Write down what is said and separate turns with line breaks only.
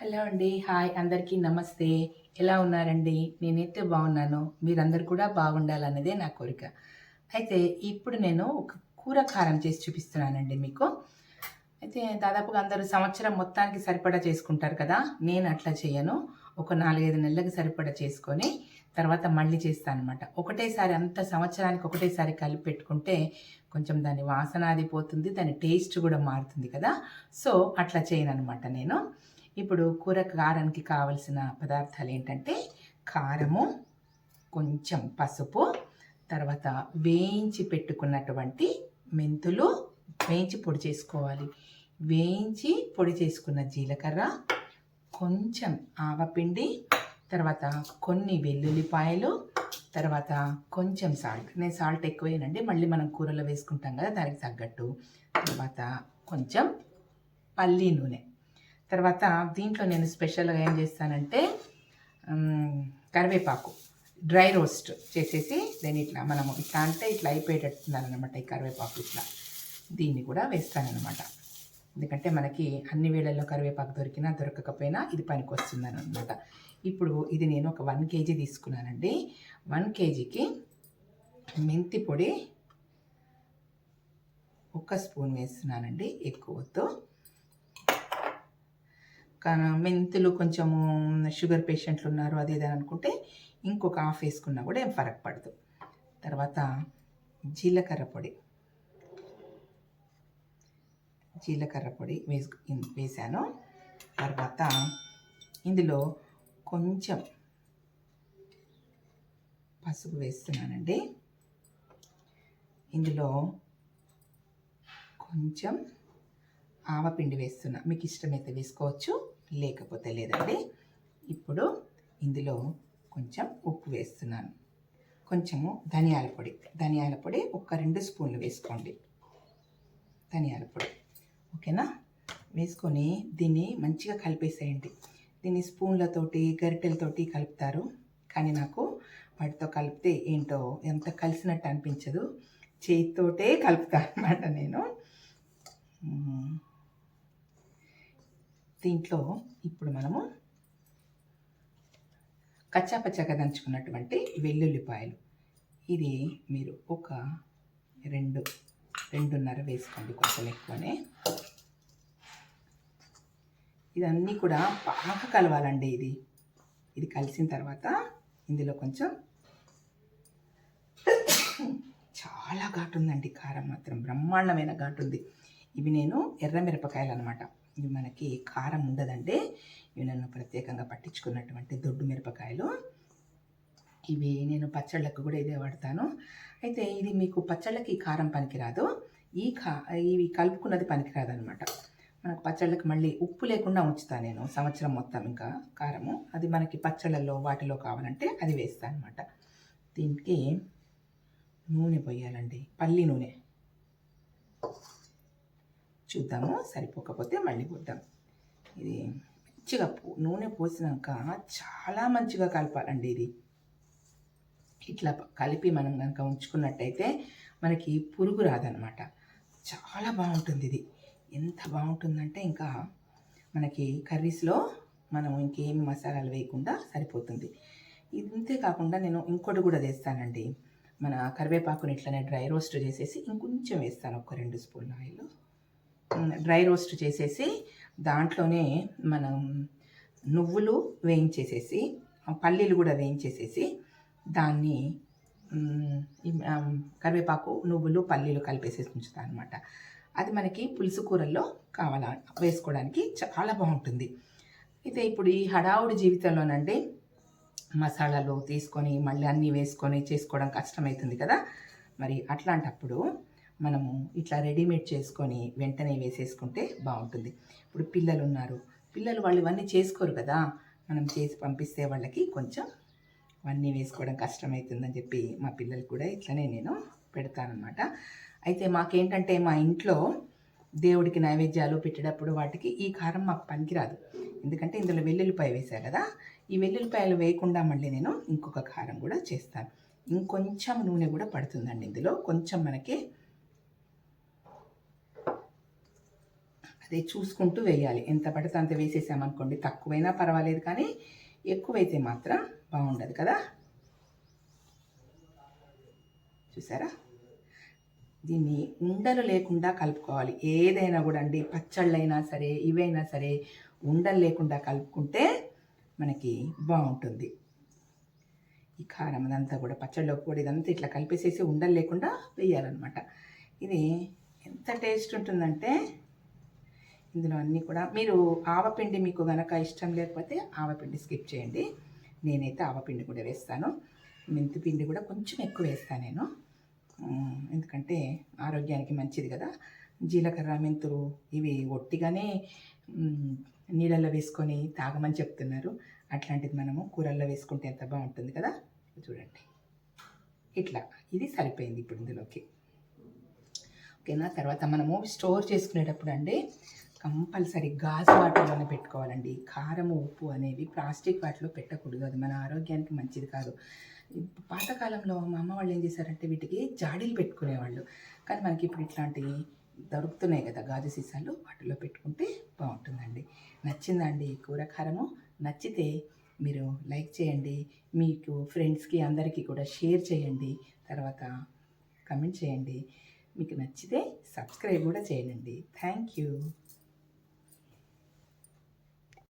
Hello అండి. Hi. అందరికీ నమస్తే. ఎలా ఉన్నారండి? నేనైతే బాగున్నాను. మీరందరూ కూడా బాగుండాలన్నదే నా కోరిక. అయితే ఇప్పుడు నేను ఒక కూర కారం చేసి చూపిస్తున్నానండి మీకు. అయితే దాదాపుగా అందరూ సంవత్సరం మొత్తానికి సరిపడా చేసుకుంటారు కదా? నేను అట్లా చేయను. ఒక నాలుగైదు నెలలకు సరిపడా చేసుకొని తర్వాత మళ్ళీ చేస్తాను అనమాట ఒకటేసారి అంత సంవత్సరానికి ఒకటేసారి కలిపి పెట్టుకుంటే కొంచెం దాని వాసన అది పోతుంది దాని టేస్ట్ కూడా మారుతుంది కదా? సో అట్లా చేయను అనమాట నేను. ఇప్పుడు కూర కారానికి కావలసిన పదార్థాలు ఏంటంటే కారము కొంచెం పసుపు తర్వాత వేయించి పెట్టుకున్నటువంటి మెంతులు వేయించి పొడి చేసుకోవాలి. వేయించి పొడి చేసుకున్న జీలకర్ర కొంచెం ఆవపిండి తర్వాత కొన్ని వెల్లుల్లిపాయలు తర్వాత కొంచెం సాల్ట్. నేను సాల్ట్ ఎక్కువేనండి మళ్ళీ మనం కూరలో వేసుకుంటాం కదా దానికి తగ్గట్టు. తర్వాత కొంచెం పల్లీ నూనె. తర్వాత దీంట్లో నేను స్పెషల్గా ఏం చేస్తానంటే కరివేపాకు డ్రై రోస్ట్ చేసేసి దాన్ని ఇట్లా మనము ఇట్లా అంటే ఇట్లా అయిపోయేటట్టున్నారనమాట ఈ కరివేపాకు ఇట్లా. దీన్ని కూడా వేస్తానన్నమాట. ఎందుకంటే మనకి అన్ని వేళల్లో కరివేపాకు దొరికినా దొరకకపోయినా ఇది పనికి వస్తుందని అనమాట ఇప్పుడు ఇది నేను ఒక వన్ కేజీ తీసుకున్నానండి. వన్ కేజీకి మెంతి పొడి ఒక స్పూన్ వేస్తున్నానండి. ఎక్కువతో మెంతులు కొంచెము షుగర్ పేషెంట్లు ఉన్నారు అది ఇది అనుకుంటే ఇంకొక హాఫ్ వేసుకున్నా కూడా ఏం ఫరక్ పడదు. తర్వాత జీలకర్ర పొడి. జీలకర్ర పొడి వేసు వేసాను. తర్వాత ఇందులో కొంచెం పసుపు వేస్తున్నానండి. ఇందులో కొంచెం ఆవపిండి వేస్తున్నా. మీకు ఇష్టమైతే వేసుకోవచ్చు. లేకపోతే లేదండి. ఇప్పుడు ఇందులో కొంచెం ఉప్పు వేస్తున్నాను. కొంచెము ధనియాల పొడి. ధనియాల పొడి ఒక రెండు స్పూన్లు వేసుకోండి. ధనియాల పొడి. ఓకేనా? వేసుకొని దీన్ని మంచిగా కలిపేసేయండి. దీన్ని స్పూన్లతోటి గరిటెలతోటి కలుపుతారు. కానీ నాకు వాటితో కలిపితే ఏంటో ఎంత కలిసినట్టు అనిపించదు. చేతితోటే కలుపుతాను అనమాట నేను దీంట్లో ఇప్పుడు మనము కచ్చాపచ్చాగా దంచుకున్నటువంటి వెల్లుల్లిపాయలు. ఇది మీరు ఒక రెండు రెండున్నర వేసుకోండి కొంచెం ఎక్కువనే. ఇదన్నీ కూడా బాగా కలవాలండి ఇది. ఇది కలిసిన తర్వాత ఇందులో కొంచెం చాలా ఘాటు ఉందండి. కారం మాత్రం బ్రహ్మాండమైన ఘాటు ఉంది. ఇవి నేను ఎర్ర మిరపకాయలు అనమాట ఇవి మనకి కారం ఉండదండి. ఇవి నన్ను ప్రత్యేకంగా పట్టించుకున్నటువంటి దొడ్డు మిరపకాయలు. ఇవి నేను పచ్చళ్ళకు కూడా ఇదే వాడతాను. అయితే ఇది మీకు పచ్చళ్ళకి కారం పనికిరాదు. ఈ కా ఇవి కలుపుకున్నది పనికిరాదు అనమాట మనకు పచ్చళ్ళకి మళ్ళీ ఉప్పు లేకుండా ఉంచుతాను నేను సంవత్సరం మొత్తం ఇంకా కారము. అది మనకి పచ్చళ్ళల్లో వాటిలో కావాలంటే అది వేస్తాను అనమాట దీనికి నూనె పోయాలండి. పల్లి నూనె. చూద్దాము. సరిపోకపోతే మళ్ళీ కొద్దాం ఇది మంచిగా నూనె పోసినాక చాలా మంచిగా కలపాలండి ఇది. ఇట్లా కలిపి మనం కనుక ఉంచుకున్నట్టయితే మనకి పురుగు రాదనమాట. చాలా బాగుంటుంది ఇది. ఎంత బాగుంటుందంటే ఇంకా మనకి కర్రీస్లో మనం ఇంకేం మసాలాలు వేయకుండా సరిపోతుంది. ఇంతే కాకుండా నేను ఇంకోటి కూడా చేస్తానండి. మన కరివేపాకుని ఇట్లనే డ్రై రోస్ట్ చేసేసి ఇంకొంచెం వేస్తాను. ఒక రెండు స్పూన్ల ఆయిల్. డ్రై రోస్ట్ చేసేసి దాంట్లోనే మనం నువ్వులు వేయించేసేసి పల్లీలు కూడా వేయించేసేసి దాన్ని కరివేపాకు నువ్వులు పల్లీలు కలిపేసేసి ఉంచుతాను అనమాట అది మనకి పులుసు కూరల్లో కావాల వేసుకోవడానికి చాలా బాగుంటుంది. అయితే ఇప్పుడు ఈ హడావుడి జీవితంలోనంటే మసాలాలు తీసుకొని మళ్ళీ అన్నీ వేసుకొని చేసుకోవడం కష్టమవుతుంది కదా. మరి అట్లాంటప్పుడు మనము ఇట్లా రెడీమేడ్ చేసుకొని వెంటనే వేసేసుకుంటే బాగుంటుంది. ఇప్పుడు పిల్లలు ఉన్నారు పిల్లలు వాళ్ళు ఇవన్నీ చేసుకోరు కదా. మనం చేసి పంపిస్తే వాళ్ళకి కొంచెం అవన్నీ వేసుకోవడం కష్టమవుతుందని చెప్పి మా పిల్లలు కూడా ఇట్లనే నేను పెడతానమాట అయితే మాకేంటంటే మా ఇంట్లో దేవుడికి నైవేద్యాలు పెట్టేటప్పుడు వాటికి ఈ కారం మాకు పనికిరాదు. ఎందుకంటే ఇందులో వెల్లుల్లిపాయ వేసా కదా. ఈ వెల్లుల్లిపాయలు వేయకుండా మళ్ళీ నేను ఇంకొక కారం కూడా చేస్తాను. ఇంకొంచెం నూనె కూడా పడుతుందండి ఇందులో. కొంచెం మనకి అదే చూసుకుంటూ వేయాలి. ఎంత పడితే అంత వేసేసామనుకోండి తక్కువైనా పర్వాలేదు కానీ ఎక్కువైతే మాత్రం బాగుండదు కదా. చూసారా? దీన్ని ఉండలు లేకుండా కలుపుకోవాలి. ఏదైనా కూడా అండి పచ్చళ్ళైనా సరే ఇవైనా సరే ఉండలు లేకుండా కలుపుకుంటే మనకి బాగుంటుంది. ఈ కారం అదంతా కూడా పచ్చళ్ళలో కూడా ఇదంతా ఇట్లా కలిపేసేసి ఉండలు లేకుండా వేయాలన్నమాట. ఇది ఎంత టేస్ట్ ఉంటుందంటే ఇందులో అన్నీ కూడా మీరు ఆవపిండి మీకు కనుక ఇష్టం లేకపోతే ఆవపిండి స్కిప్ చేయండి. నేనైతే ఆవపిండి కూడా వేస్తాను. మెంతి పిండి కూడా కొంచెం ఎక్కువ వేస్తాను నేను. ఎందుకంటే ఆరోగ్యానికి మంచిది కదా. జీలకర్ర మెంతులు ఇవి ఒట్టిగానే నీళ్ళల్లో వేసుకొని తాగమని చెప్తున్నారు. అట్లాంటిది మనము కూరల్లో వేసుకుంటే ఎంత బాగుంటుంది కదా? చూడండి. ఇట్లా. ఇది సరిపోయింది ఇప్పుడు ఇందులోకి. ఓకేనా? తర్వాత మనము స్టోర్ చేసుకునేటప్పుడు అండి కంపల్సరీ గాజు వాటిలోనే పెట్టుకోవాలండి. కారము ఉప్పు అనేవి ప్లాస్టిక్ వాటిలో పెట్టకూడదు. అది మన ఆరోగ్యానికి మంచిది కాదు. పాతకాలంలో మా అమ్మ వాళ్ళు ఏం చేశారంటే వీటికి జాడీలు పెట్టుకునేవాళ్ళు. కానీ మనకి ఇప్పుడు ఇట్లాంటివి దొరుకుతున్నాయి కదా గాజు సీసాలు వాటిలో పెట్టుకుంటే బాగుంటుందండి. నచ్చిందండి ఈ కూర కారము. నచ్చితే మీరు లైక్ చేయండి. మీకు ఫ్రెండ్స్కి అందరికీ కూడా షేర్ చేయండి. తర్వాత కమెంట్ చేయండి. మీకు నచ్చితే సబ్స్క్రైబ్ కూడా చేయండి. Thank you.